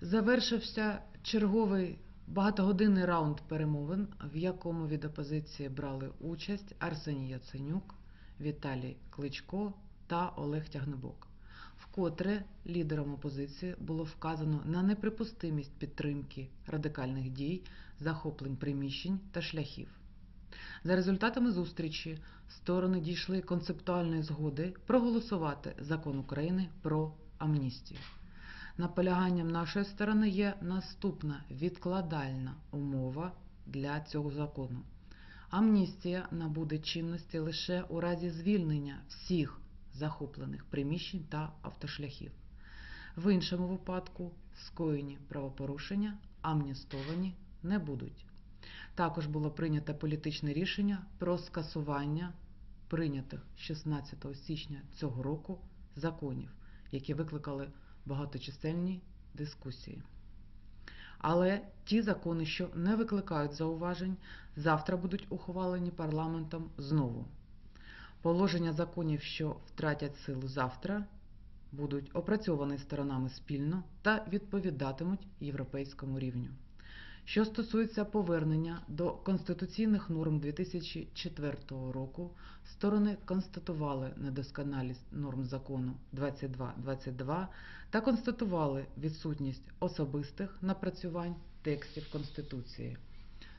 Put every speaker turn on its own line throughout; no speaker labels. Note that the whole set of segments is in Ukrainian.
Завершився черговий багатогодинний раунд перемовин, в якому від опозиції брали участь Арсеній Яценюк, Віталій Кличко та Олег Тягнебок. Вкотре лідерам опозиції було вказано на неприпустимість підтримки радикальних дій, захоплень приміщень та шляхів. За результатами зустрічі сторони дійшли концептуальної згоди проголосувати закон України про амністію. Наполяганням нашої сторони є наступна відкладальна умова для цього закону. Амністія набуде чинності лише у разі звільнення всіх захоплених приміщень та автошляхів. В іншому випадку скоєні правопорушення амністовані не будуть. Також було прийнято політичне рішення про скасування прийнятих 16 січня цього року законів, які викликали багаточисельні дискусії. Але ті закони, що не викликають зауважень, завтра будуть ухвалені парламентом знову. Положення законів, що втратять силу завтра, будуть опрацьовані сторонами спільно та відповідатимуть європейському рівню. Що стосується повернення до конституційних норм 2004 року, сторони констатували недосконалість норм закону 2222 та констатували відсутність особистих напрацювань текстів Конституції.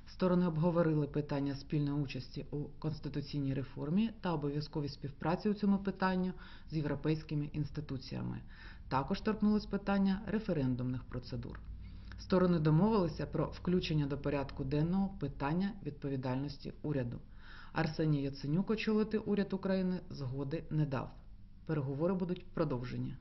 Сторони обговорили питання спільної участі у конституційній реформі та обов'язкові співпраці у цьому питанню з європейськими інституціями. Також торкнулось питання референдумних процедур. Сторони домовилися про включення до порядку денного питання відповідальності уряду. Арсеній Яценюк очолити уряд України згоди не дав. Переговори будуть продовжені.